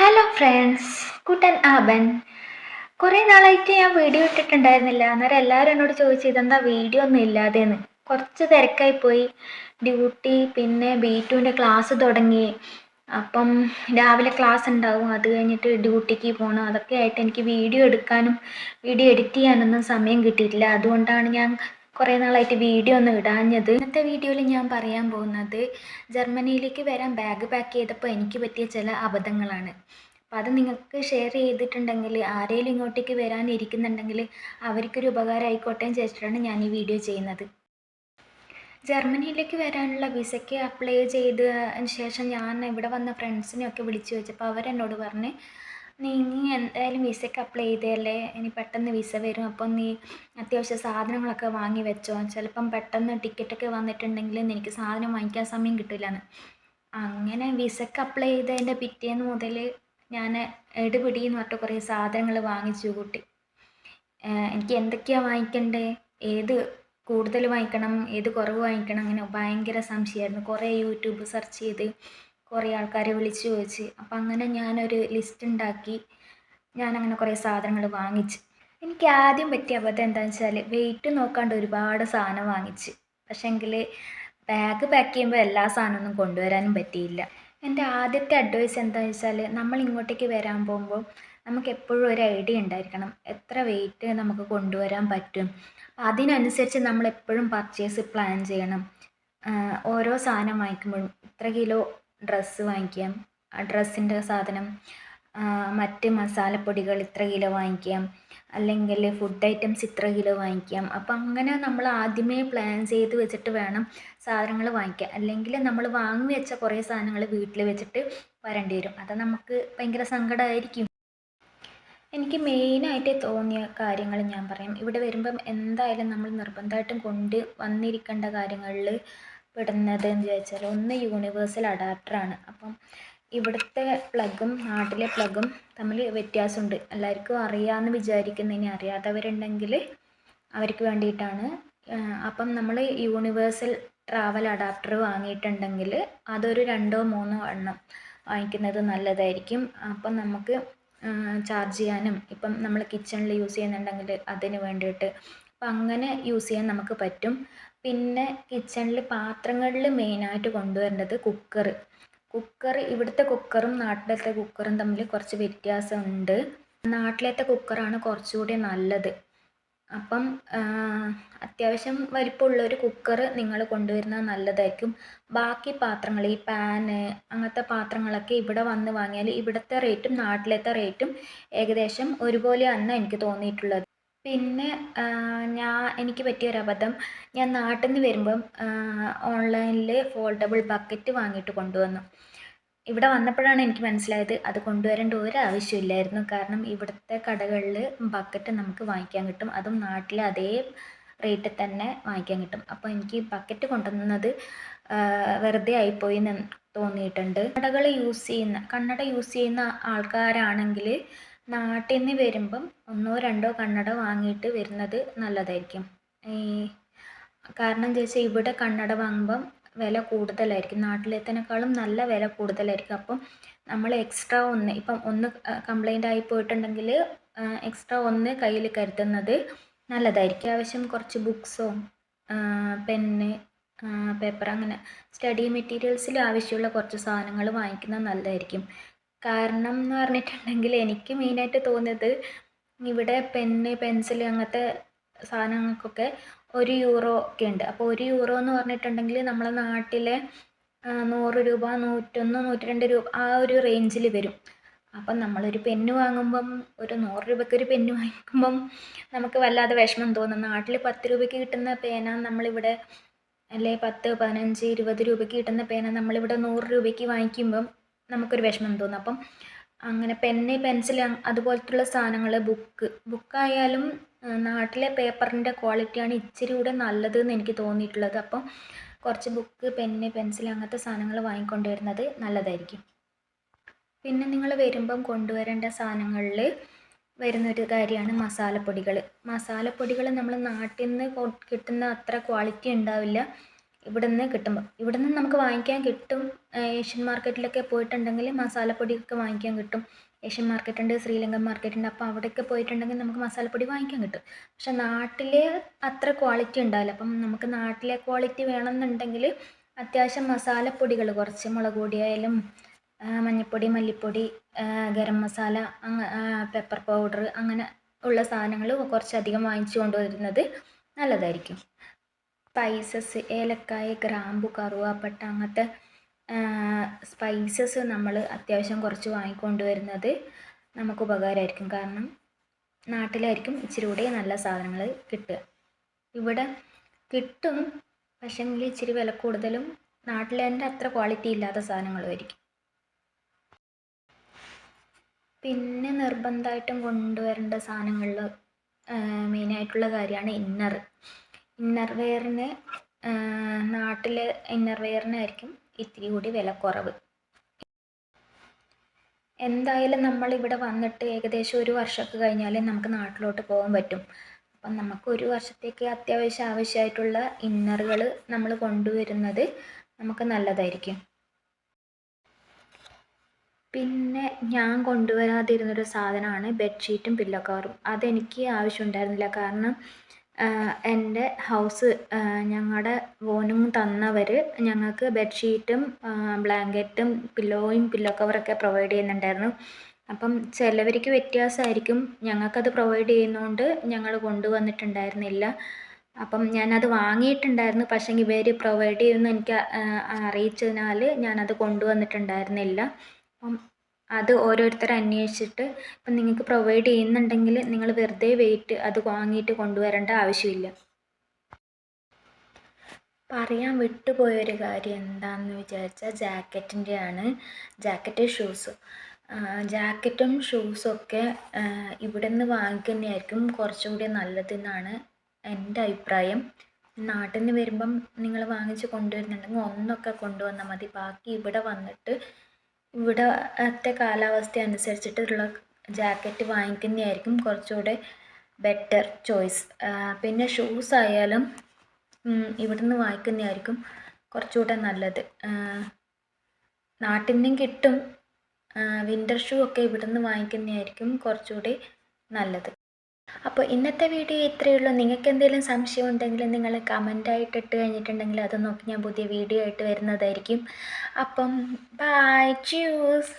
Hello friends കുട്ടൻ ആബൻ കുറേ നാളായിട്ട് ഞാൻ വീഡിയോ ഇട്ടിട്ടുണ്ടായിരുന്നില്ല. അന്നേരം എല്ലാവരും എന്നോട് ചോദിച്ചു ഇതെന്താ വീഡിയോ ഒന്നും ഇല്ലാതെന്ന് കുറച്ച് തിരക്കായി പോയി. ഡ്യൂട്ടി പിന്നെ ബി ടുവിന്റെ ക്ലാസ് തുടങ്ങി. അപ്പം രാവിലെ ക്ലാസ് ഉണ്ടാവും. അത് കഴിഞ്ഞിട്ട് ഡ്യൂട്ടിക്ക് പോകണം അതൊക്കെ ആയിട്ട് എനിക്ക് വീഡിയോ എടുക്കാനും വീഡിയോ എഡിറ്റ് ചെയ്യാനൊന്നും സമയം കിട്ടിയിട്ടില്ല. അതുകൊണ്ടാണ് ഞാൻ കുറേ നാളായിട്ട് വീഡിയോ ഒന്നും ഇടാഞ്ഞത്. ഇന്നത്തെ വീഡിയോയിൽ ഞാൻ പറയാൻ പോകുന്നത് ജർമ്മനിയിലേക്ക് വരാൻ ബാഗ് പാക്ക് ചെയ്തപ്പോൾ എനിക്ക് പറ്റിയ ചില അബദ്ധങ്ങളാണ്. അപ്പം അത് നിങ്ങൾക്ക് ഷെയർ ചെയ്തിട്ടുണ്ടെങ്കിൽ ആരെങ്കിലും ഇങ്ങോട്ടേക്ക് വരാനിരിക്കുന്നുണ്ടെങ്കിൽ അവർക്കൊരു ഉപകാരം ആയിക്കോട്ടെ എന്ന് ചോദിച്ചിട്ടാണ് ഞാൻ ഈ വീഡിയോ ചെയ്യുന്നത്. ജർമ്മനിയിലേക്ക് വരാനുള്ള വിസയ്ക്ക് അപ്ലൈ ചെയ്തതിന് ശേഷം ഞാൻ ഇവിടെ വന്ന ഫ്രണ്ട്സിനെയൊക്കെ വിളിച്ചു ചോദിച്ചപ്പോൾ അവരെന്നോട് പറഞ്ഞ് നീ നീ എന്തായാലും വിസയ്ക്ക് അപ്ലൈ ചെയ്തതല്ലേ? ഇനി പെട്ടെന്ന് വിസ വരും. അപ്പം നീ അത്യാവശ്യ സാധനങ്ങളൊക്കെ വാങ്ങി വെച്ചോ. ചിലപ്പം പെട്ടെന്ന് ടിക്കറ്റൊക്കെ വന്നിട്ടുണ്ടെങ്കിൽ എനിക്ക് സാധനം വാങ്ങിക്കാൻ സമയം കിട്ടില്ലെന്ന് അങ്ങനെ വിസയ്ക്ക് അപ്ലൈ ചെയ്തതിന്റെ പിറ്റേന്ന് മുതൽ ഞാൻ എടുപിടി എന്ന് പറഞ്ഞിട്ട് കുറേ സാധനങ്ങൾ വാങ്ങിച്ചു കൂട്ടി. എനിക്ക് എന്തൊക്കെയാണ് വാങ്ങിക്കണ്ടേ? ഏത് കൂടുതൽ വാങ്ങിക്കണം? ഏത് കുറവ് വാങ്ങിക്കണം? അങ്ങനെ ഭയങ്കര സംശയമായിരുന്നു. കുറേ യൂട്യൂബ് സെർച്ച് ചെയ്ത് കുറേ ആൾക്കാരെ വിളിച്ച് ചോദിച്ച്. അപ്പം അങ്ങനെ ഞാനൊരു ലിസ്റ്റ് ഉണ്ടാക്കി. ഞാനങ്ങനെ കുറേ സാധനങ്ങൾ വാങ്ങിച്ച്. എനിക്ക് ആദ്യം പറ്റിയ അബദ്ധം എന്താണെന്ന് വെച്ചാൽ വെയിറ്റ് നോക്കാണ്ട് ഒരുപാട് സാധനം വാങ്ങിച്ച്. പക്ഷേങ്കിൽ ബാഗ് പാക്ക് ചെയ്യുമ്പോൾ എല്ലാ സാധനമൊന്നും കൊണ്ടുവരാനും പറ്റിയില്ല. എന്റെ ആദ്യത്തെ അഡ്വൈസ് എന്താണെന്ന് വെച്ചാൽ നമ്മൾ ഇങ്ങോട്ടേക്ക് വരാൻ പോകുമ്പോൾ നമുക്ക് എപ്പോഴും ഒരു ഐഡിയ ഉണ്ടായിരിക്കണം. എത്ര വെയിറ്റ് നമുക്ക് കൊണ്ടുവരാൻ പറ്റും. അതിനനുസരിച്ച് നമ്മൾ എപ്പോഴും പർച്ചേസ് പ്ലാൻ ചെയ്യണം ഓരോ സാധനം വാങ്ങിക്കുമ്പോഴും. ഇത്ര കിലോ ഡ്രസ്സ് വാങ്ങിക്കാം ആ ഡ്രസ്സിന്റെ സാധനം മറ്റ് മസാലപ്പൊടികൾ ഇത്ര കിലോ വാങ്ങിക്കാം അല്ലെങ്കിൽ ഫുഡ് ഐറ്റംസ് ഇത്ര കിലോ വാങ്ങിക്കാം അപ്പം അങ്ങനെ നമ്മൾ ആദ്യമേ പ്ലാൻ ചെയ്ത് വെച്ചിട്ട് വേണം സാധനങ്ങൾ വാങ്ങിക്കാൻ. അല്ലെങ്കിൽ നമ്മൾ വാങ്ങി വെച്ച കുറേ സാധനങ്ങൾ വീട്ടിൽ വെച്ചിട്ട് വരേണ്ടി വരും. അത് നമുക്ക് ഭയങ്കര സങ്കടമായിരിക്കും എനിക്ക് മെയിനായിട്ട് തോന്നിയ കാര്യങ്ങൾ ഞാൻ പറയാം. ഇവിടെ വരുമ്പം എന്തായാലും നമ്മൾ നിർബന്ധമായിട്ടും കൊണ്ട് വന്നിരിക്കേണ്ട കാര്യങ്ങളിൽ പെടുന്നത് എന്ന് ചോദിച്ചാൽ ഒന്ന് യൂണിവേഴ്സൽ അഡാപ്റ്ററാണ് അപ്പം ഇവിടുത്തെ പ്ലഗും നാട്ടിലെ പ്ലഗും തമ്മിൽ വ്യത്യാസമുണ്ട്. എല്ലാവർക്കും അറിയാമെന്ന് വിചാരിക്കുന്നു ഇനി അറിയാത്തവരുണ്ടെങ്കിൽ അവർക്ക് വേണ്ടിയിട്ടാണ്. അപ്പം നമ്മൾ യൂണിവേഴ്സൽ ട്രാവൽ അഡാപ്റ്റർ വാങ്ങിയിട്ടുണ്ടെങ്കിൽ അതൊരു രണ്ടോ മൂന്നോ എണ്ണം വാങ്ങിക്കുന്നത് നല്ലതായിരിക്കും. അപ്പം നമുക്ക് ചാർജ് ചെയ്യാനും ഇപ്പം നമ്മൾ കിച്ചണിൽ യൂസ് ചെയ്യുന്നുണ്ടെങ്കിൽ അതിന് വേണ്ടിയിട്ട്. അപ്പം അങ്ങനെ യൂസ് ചെയ്യാൻ നമുക്ക് പറ്റും. പിന്നെ കിച്ചണിൽ പാത്രങ്ങളിൽ മെയിനായിട്ട് കൊണ്ടുവരേണ്ടത് കുക്കർ കുക്കർ ഇവിടുത്തെ കുക്കറും നാട്ടിലത്തെ കുക്കറും തമ്മിൽ കുറച്ച് വ്യത്യാസമുണ്ട്. നാട്ടിലത്തെ കുക്കറാണ് കുറച്ചുകൂടി നല്ലത്. അപ്പം അത്യാവശ്യം വലിപ്പമുള്ള ഒരു കുക്കർ നിങ്ങൾ കൊണ്ടുവരുന്നത് നല്ലതായിരിക്കും. ബാക്കി പാത്രങ്ങൾ ഈ പാന് അങ്ങനത്തെ പാത്രങ്ങളൊക്കെ ഇവിടെ വന്ന് വാങ്ങിയാൽ ഇവിടുത്തെ റേറ്റും നാട്ടിലത്തെ റേറ്റും ഏകദേശം ഒരുപോലെ ഒരുപോലെയാണ് എനിക്ക് തോന്നിയിട്ടുള്ളത്. പിന്നെ ഞാൻ എനിക്ക് പറ്റിയ ഒരു അബദ്ധം. ഞാൻ നാട്ടിൽ നിന്ന് വരുമ്പം ഓൺലൈനിൽ ഫോൾഡബിൾ ബക്കറ്റ് വാങ്ങിയിട്ട് കൊണ്ടുവന്നു. ഇവിടെ വന്നപ്പോഴാണ് എനിക്ക് മനസ്സിലായത് അത് കൊണ്ടുവരേണ്ട ഒരു ആവശ്യമില്ലായിരുന്നു കാരണം ഇവിടുത്തെ കടകളിൽ ബക്കറ്റ് നമുക്ക് വാങ്ങിക്കാൻ കിട്ടും. അതും നാട്ടിലെ അതേ റേറ്റിൽ തന്നെ വാങ്ങിക്കാൻ കിട്ടും. അപ്പോൾ എനിക്ക് ബക്കറ്റ് കൊണ്ടുവന്നത് വെറുതെ ആയിപ്പോയി എന്ന് തോന്നിയിട്ടുണ്ട്. കടകൾ യൂസ് ചെയ്യുന്ന കണ്ണട യൂസ് ചെയ്യുന്ന ആൾക്കാരാണെങ്കിൽ നാട്ടിൽ നിന്ന് വരുമ്പം ഒന്നോ രണ്ടോ കണ്ണട വാങ്ങിയിട്ട് വരുന്നത് നല്ലതായിരിക്കും. ഈ കാരണം എന്താ വെച്ചാൽ ഇവിടെ കണ്ണട വാങ്ങുമ്പം വില കൂടുതലായിരിക്കും. നാട്ടിലത്തേക്കാളും നല്ല വില കൂടുതലായിരിക്കും. അപ്പം നമ്മൾ എക്സ്ട്രാ ഒന്ന് ഇപ്പം ഒന്ന് കംപ്ലൈന്റ് ആയി പോയിട്ടുണ്ടെങ്കിൽ എക്സ്ട്രാ ഒന്ന് കയ്യിൽ കരുതുന്നത് നല്ലതായിരിക്കും. ആവശ്യം കുറച്ച് ബുക്സോ പെന്ന് പേപ്പർ അങ്ങനെ സ്റ്റഡി മെറ്റീരിയൽസിൽ ആവശ്യമുള്ള കുറച്ച് സാധനങ്ങൾ വാങ്ങിക്കുന്നത് നല്ലതായിരിക്കും. കാരണം എന്ന് പറഞ്ഞിട്ടുണ്ടെങ്കിൽ എനിക്ക് മെയിനായിട്ട് തോന്നിയത് ഇവിടെ പെന്ന് പെൻസിൽ അങ്ങനത്തെ സാധനങ്ങൾക്കൊക്കെ ഒരു യൂറോ ഒക്കെ ഉണ്ട്. അപ്പോൾ ഒരു യൂറോ എന്ന് പറഞ്ഞിട്ടുണ്ടെങ്കിൽ നമ്മളെ നാട്ടിലെ നൂറ് രൂപ നൂറ്റൊന്ന് നൂറ്റി രണ്ട് രൂപ ആ ഒരു റേഞ്ചിൽ വരും. അപ്പം നമ്മളൊരു പെന്ന് വാങ്ങുമ്പം ഒരു നൂറ് രൂപയ്ക്ക് ഒരു പെന്ന് വാങ്ങിക്കുമ്പം നമുക്ക് വല്ലാതെ വിഷമം തോന്നും. നാട്ടിൽ പത്ത് രൂപയ്ക്ക് കിട്ടുന്ന പേന നമ്മളിവിടെ അല്ലെ പത്ത് പതിനഞ്ച് ഇരുപത് രൂപയ്ക്ക് കിട്ടുന്ന പേന നമ്മളിവിടെ നൂറ് രൂപയ്ക്ക് വാങ്ങിക്കുമ്പം നമുക്കൊരു വിഷമം തോന്നും. അപ്പം അങ്ങനെ പെന്ന് പെൻസിൽ അതുപോലത്തുള്ള സാധനങ്ങൾ ബുക്ക്. ബുക്കായാലും നാട്ടിലെ പേപ്പറിന്റെ ക്വാളിറ്റിയാണ് ഇച്ചിരി കൂടെ നല്ലത് എന്ന് എനിക്ക് തോന്നിയിട്ടുള്ളത്. അപ്പം കുറച്ച് ബുക്ക് പെന്ന് പെൻസിൽ അങ്ങനത്തെ സാധനങ്ങൾ വാങ്ങിക്കൊണ്ട് വരുന്നത് നല്ലതായിരിക്കും. പിന്നെ നിങ്ങൾ വരുമ്പം കൊണ്ടുവരേണ്ട സാധനങ്ങളിൽ വരുന്നൊരു കാര്യമാണ് മസാലപ്പൊടികൾ മസാലപ്പൊടികൾ നമ്മൾ നാട്ടിൽ നിന്ന് കിട്ടുന്ന അത്ര ക്വാളിറ്റി ഉണ്ടാവില്ല. ഇവിടുന്ന് കിട്ടുമ്പോൾ ഇവിടെ നിന്ന് നമുക്ക് വാങ്ങിക്കാൻ കിട്ടും ഏഷ്യൻ മാർക്കറ്റിലൊക്കെ പോയിട്ടുണ്ടെങ്കിൽ മസാലപ്പൊടിയൊക്കെ വാങ്ങിക്കാൻ കിട്ടും. ഏഷ്യൻ മാർക്കറ്റ് ഉണ്ട് ശ്രീലങ്കൻ മാർക്കറ്റ് ഉണ്ട് അപ്പോൾ അവിടെയൊക്കെ പോയിട്ടുണ്ടെങ്കിൽ നമുക്ക് മസാലപ്പൊടി വാങ്ങിക്കാൻ കിട്ടും. പക്ഷെ നാട്ടിൽ അത്ര ക്വാളിറ്റി ഉണ്ടാവില്ല. അപ്പം നമുക്ക് നാട്ടിലെ ക്വാളിറ്റി വേണമെന്നുണ്ടെങ്കിൽ അത്യാവശ്യം മസാലപ്പൊടികൾ കുറച്ച് മുളക് പൊടിയായാലും മഞ്ഞൾപ്പൊടി മല്ലിപ്പൊടി ഗരം മസാല അങ്ങ പെപ്പർ പൗഡർ അങ്ങനെ ഉള്ള സാധനങ്ങൾ കുറച്ചധികം വാങ്ങിച്ചു കൊണ്ടുവരുന്നത് നല്ലതായിരിക്കും. സ്പൈസസ് ഏലക്കായ ഗ്രാമ്പു കറുവാപ്പട്ട അങ്ങനത്തെ സ്പൈസസ് നമ്മൾ അത്യാവശ്യം കുറച്ച് വാങ്ങിക്കൊണ്ട് വരുന്നത് നമുക്ക് ഉപകാരമായിരിക്കും. കാരണം നാട്ടിലായിരിക്കും ഇച്ചിരി കൂടി നല്ല സാധനങ്ങൾ കിട്ടുക. ഇവിടെ കിട്ടും പക്ഷേങ്കിൽ ഇച്ചിരി വില കൂടുതലും നാട്ടിലെ അത്ര ക്വാളിറ്റി ഇല്ലാത്ത സാധനങ്ങളുമായിരിക്കും പിന്നെ നിർബന്ധമായിട്ടും കൊണ്ടുവരേണ്ട സാധനങ്ങളിൽ മെയിനായിട്ടുള്ള കാര്യമാണ് ഇന്നർ ഇന്നർ വെയറിന് നാട്ടിൽ ഇന്നർ ഇത്തിരി കൂടി വില കുറവ്. എന്തായാലും നമ്മൾ ഇവിടെ വന്നിട്ട് ഏകദേശം ഒരു വർഷമൊക്കെ കഴിഞ്ഞാലേ നമുക്ക് നാട്ടിലോട്ട് പോകാൻ പറ്റും. അപ്പം നമുക്ക് ഒരു വർഷത്തേക്ക് അത്യാവശ്യം ആവശ്യമായിട്ടുള്ള ഇന്നറുകൾ നമ്മൾ കൊണ്ടുവരുന്നത് നമുക്ക് നല്ലതായിരിക്കും. പിന്നെ ഞാൻ കൊണ്ടുവരാതിരുന്നൊരു സാധനമാണ് ബെഡ്ഷീറ്റും പില്ലോ കവറും അതെനിക്ക് ആവശ്യമുണ്ടായിരുന്നില്ല കാരണം എന്റെ ഹൗസ് ഞങ്ങളുടെ ഓനും തന്നവർ ഞങ്ങൾക്ക് ബെഡ്ഷീറ്റും ബ്ലാങ്കറ്റും പില്ലോയും പില്ലോ കവറൊക്കെ പ്രൊവൈഡ് ചെയ്യുന്നുണ്ടായിരുന്നു. അപ്പം ചിലവർക്ക് വ്യത്യാസമായിരിക്കും ഞങ്ങൾക്കത് പ്രൊവൈഡ് ചെയ്യുന്നതുകൊണ്ട് ഞങ്ങൾ കൊണ്ടുവന്നിട്ടുണ്ടായിരുന്നില്ല. അപ്പം ഞാനത് വാങ്ങിയിട്ടുണ്ടായിരുന്നു. പക്ഷേ ഇവർ പ്രൊവൈഡ് ചെയ്യുമെന്ന് എനിക്ക് അറിയിച്ചതിനാൽ ഞാനത് കൊണ്ടുവന്നിട്ടുണ്ടായിരുന്നില്ല. അപ്പം അത് ഓരോരുത്തർ അന്വേഷിച്ചിട്ട് ഇപ്പം നിങ്ങൾക്ക് പ്രൊവൈഡ് ചെയ്യുന്നുണ്ടെങ്കിൽ നിങ്ങൾ വെറുതെ വെയിറ്റ് അത് വാങ്ങിയിട്ട് കൊണ്ടുവരേണ്ട ആവശ്യമില്ല. പറയാൻ വിട്ടുപോയൊരു കാര്യം എന്താണെന്ന് വിചാരിച്ചാൽ ജാക്കറ്റിന്റെ ആണ് ജാക്കറ്റ് ഷൂസ് ജാക്കറ്റും ഷൂസൊക്കെ ഇവിടെ നിന്ന് വാങ്ങിക്കുന്നതായിരിക്കും കുറച്ചുകൂടി നല്ലതെന്നാണ് എന്റെ അഭിപ്രായം. നാട്ടിൽ നിന്ന് വരുമ്പം നിങ്ങൾ വാങ്ങിച്ച് കൊണ്ടുവരുന്നുണ്ടെങ്കിൽ ഒന്നൊക്കെ കൊണ്ടുവന്നാൽ മതി. ബാക്കി ഇവിടെ വന്നിട്ട് ഇവിടത്തെ കാലാവസ്ഥ അനുസരിച്ചിട്ടുള്ള ജാക്കറ്റ് വാങ്ങിക്കുന്നതായിരിക്കും കുറച്ചുകൂടെ ബെറ്റർ ചോയ്സ് പിന്നെ ഷൂസ് ആയാലും ഇവിടുന്ന് വാങ്ങിക്കുന്നതായിരിക്കും കുറച്ചുകൂടെ നല്ലത്. നാട്ടിൽ നിന്നും കിട്ടും വിന്റർ ഷൂ ഒക്കെ ഇവിടുന്ന് വാങ്ങിക്കുന്നതായിരിക്കും കുറച്ചുകൂടി നല്ലത്. അപ്പോൾ ഇന്നത്തെ വീഡിയോ ഇത്രയേ ഉള്ളൂ. നിങ്ങൾക്ക് എന്തെങ്കിലും സംശയം ഉണ്ടെങ്കിൽ നിങ്ങൾ കമന്റായിട്ട് ഇട്ട് കഴിഞ്ഞിട്ടുണ്ടെങ്കിൽ അത് നോക്കി ഞാൻ പുതിയ വീഡിയോ ആയിട്ട് വരുന്നതായിരിക്കും. അപ്പം ബൈ ച്യൂസ്